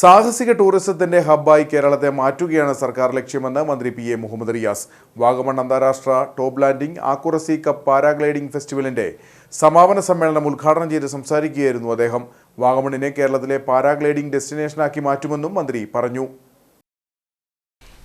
സാഹസിക ടൂറിസത്തിന്റെ ഹബ്ബായി കേരളത്തെ മാറ്റുകയാണ് സർക്കാർ ലക്ഷ്യമെന്ന് മന്ത്രി പി എ മുഹമ്മദ് റിയാസ്. വാഗമൺ അന്താരാഷ്ട്ര top landing accuracy cup paragliding ഫെസ്റ്റിവലിന്റെ സമാപന സമ്മേളനം ഉദ്ഘാടനം ചെയ്ത് സംസാരിക്കുകയായിരുന്നു അദ്ദേഹം. വാഗമണിനെ കേരളത്തിലെ പാരാഗ്ലൈഡിംഗ് ഡെസ്റ്റിനേഷനാക്കി മാറ്റുമെന്നും മന്ത്രി പറഞ്ഞു.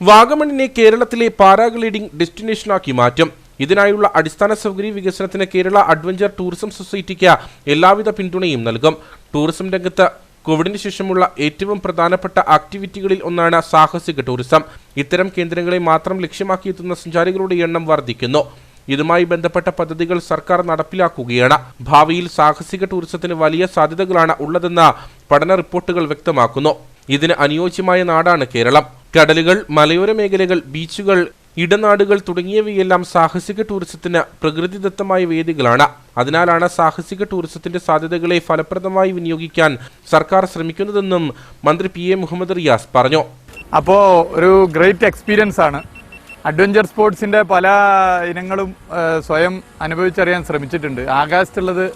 വാഗമണിനെ കേരളത്തിലെ പാരാഗ്ലൈഡിംഗ് ഡെസ്റ്റിനേഷനാക്കി മാറ്റും. ഇതിനായുള്ള അടിസ്ഥാന സൗകര്യ വികസനത്തിന് കേരള അഡ്വഞ്ചർ ടൂറിസം സൊസൈറ്റിക്ക് എല്ലാവിധ പിന്തുണയും നൽകും. ടൂറിസം രംഗത്ത് കോവിഡിന് ശേഷമുള്ള ഏറ്റവും പ്രധാനപ്പെട്ട ആക്ടിവിറ്റികളിൽ ഒന്നാണ് സാഹസിക ടൂറിസം. ഇത്തരം കേന്ദ്രങ്ങളെ മാത്രം ലക്ഷ്യമാക്കിയെത്തുന്ന സഞ്ചാരികളുടെ എണ്ണം വർദ്ധിക്കുന്നു. ഇതുമായി ബന്ധപ്പെട്ട പദ്ധതികൾ സർക്കാർ നടപ്പിലാക്കുകയാണ്. ഭാവിയിൽ സാഹസിക ടൂറിസത്തിന് വലിയ സാധ്യതകളാണ് ഉള്ളതെന്ന് പഠന റിപ്പോർട്ടുകൾ വ്യക്തമാക്കുന്നു. ഇതിന് അനുയോജ്യമായ നാടാണ് കേരളം. കടലുകൾ മലയോര മേഖലകൾ ബീച്ചുകൾ ഇടനാടുകൾ തുടങ്ങിയവയെല്ലാം സാഹസിക ടൂറിസത്തിന് പ്രകൃതിദത്തമായ വേദികളാണ്. അതിനാലാണ് സാഹസിക ടൂറിസത്തിന്റെ സാധ്യതകളെ ഫലപ്രദമായി വിനിയോഗിക്കാൻ സർക്കാർ ശ്രമിക്കുന്നതെന്നും മന്ത്രി പി എ മുഹമ്മദ് റിയാസ് പറഞ്ഞു. അപ്പോൾ ഒരു ഗ്രേറ്റ് എക്സ്പീരിയൻസ് ആണ്. അഡ്വഞ്ചർ സ്പോർട്സിന്റെ പല ഇനങ്ങളും സ്വയം അനുഭവിച്ചറിയാൻ ശ്രമിച്ചിട്ടുണ്ട്. ആകാശത്തുള്ളത്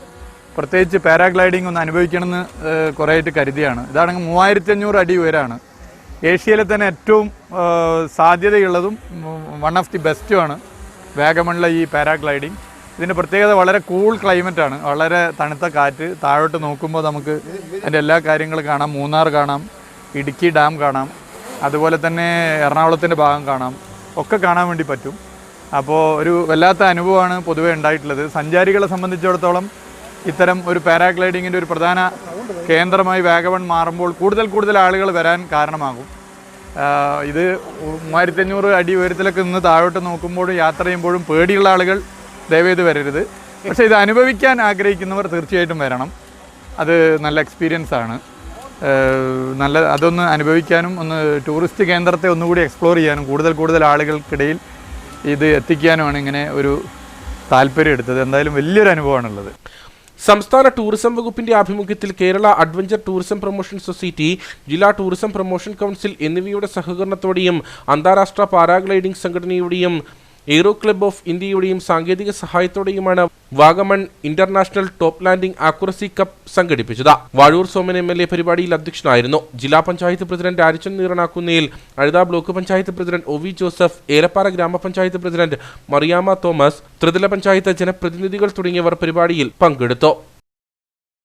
പ്രത്യേകിച്ച് പാരാഗ്ലൈഡിംഗ് ഒന്ന് അനുഭവിക്കണമെന്ന് ആ, കുറേ ആയിട്ട് കരുതിയാണ്. ഇതാണെങ്കിൽ മൂവായിരത്തി അഞ്ഞൂറ് അടി ഉയരമാണ്. ഏഷ്യയിലെ തന്നെ ഏറ്റവും സാധ്യതയുള്ളതും വൺ ഓഫ് ദി ബെസ്റ്റുമാണ് വാഗമണിലെ ഈ പാരാഗ്ലൈഡിങ്. ഇതിന്റെ പ്രത്യേകത വളരെ കൂൾ ക്ലൈമറ്റാണ് വളരെ തണുത്ത കാറ്റ് താഴോട്ട് നോക്കുമ്പോൾ നമുക്ക് അതിന്റെ എല്ലാ കാര്യങ്ങളും കാണാം. മൂന്നാർ കാണാം ഇടുക്കി ഡാം കാണാം അതുപോലെ തന്നെ എറണാകുളത്തിന്റെ ഭാഗം കാണാം. ഒക്കെ കാണാൻ വേണ്ടി പറ്റും. അപ്പോൾ ഒരു വല്ലാത്ത അനുഭവമാണ് പൊതുവേ ഉണ്ടായിട്ടുള്ളത്. സഞ്ചാരികളെ സംബന്ധിച്ചിടത്തോളം ഇത്തരം ഒരു പാരാഗ്ലൈഡിങ്ങിന്റെ ഒരു പ്രധാന കേന്ദ്രമായി വേഗവൺ മാറുമ്പോൾ കൂടുതൽ കൂടുതൽ ആളുകൾ വരാൻ കാരണമാകും. ഇത് മൂവായിരത്തഞ്ഞൂറ് അടി ഉയരത്തിലൊക്കെ നിന്ന് താഴോട്ട് നോക്കുമ്പോഴും യാത്ര ചെയ്യുമ്പോഴും പേടിയുള്ള ആളുകൾ ദയവേത് വരരുത്. പക്ഷേ ഇത് അനുഭവിക്കാൻ ആഗ്രഹിക്കുന്നവർ തീർച്ചയായിട്ടും വരണം. അത് നല്ല എക്സ്പീരിയൻസ് ആണ്. നല്ല അതൊന്ന് അനുഭവിക്കാനും ഒന്ന് ടൂറിസ്റ്റ് കേന്ദ്രത്തെ ഒന്നുകൂടി എക്സ്പ്ലോർ ചെയ്യാനും കൂടുതൽ കൂടുതൽ ആളുകൾക്കിടയിൽ ഇത് എത്തിക്കാനുമാണ് ഇങ്ങനെ ഒരു താല്പര്യം എടുത്തത്. എന്തായാലും വലിയൊരു അനുഭവമാണുള്ളത്. സംസ്ഥാന ടൂറിസം വകുപ്പിന്റെ ആഭിമുഖ്യത്തിൽ Kerala adventure tourism promotion society ജില്ലാ ടൂറിസം പ്രൊമോഷൻ കൗൺസിൽ എന്നിവയുടെ സഹകരണത്തോടെയും അന്താരാഷ്ട്ര പാരാഗ്ലൈഡിംഗ് സംഘടനയുടെയും എയ്റോ ക്ലബ് ഓഫ് ഇന്ത്യയുടെയും സാങ്കേതിക സഹായത്തോടെയുമാണ് Vagamon international top landing accuracy cup സംഘടിപ്പിച്ചത്. Vazhoor Soman M L A പരിപാടിയിൽ അധ്യക്ഷനായിരുന്നു. ജില്ലാ panchayat president Arichan നീറണാക്കുന്നയിൽ Azhutha block panchayat president O V Joseph Elappara ഗ്രാമപഞ്ചായത്ത് പ്രസിഡന്റ് മറിയാമ തോമസ് ത്രിതല പഞ്ചായത്ത് ജനപ്രതിനിധികൾ തുടങ്ങിയവർ പരിപാടിയിൽ പങ്കെടുത്തു.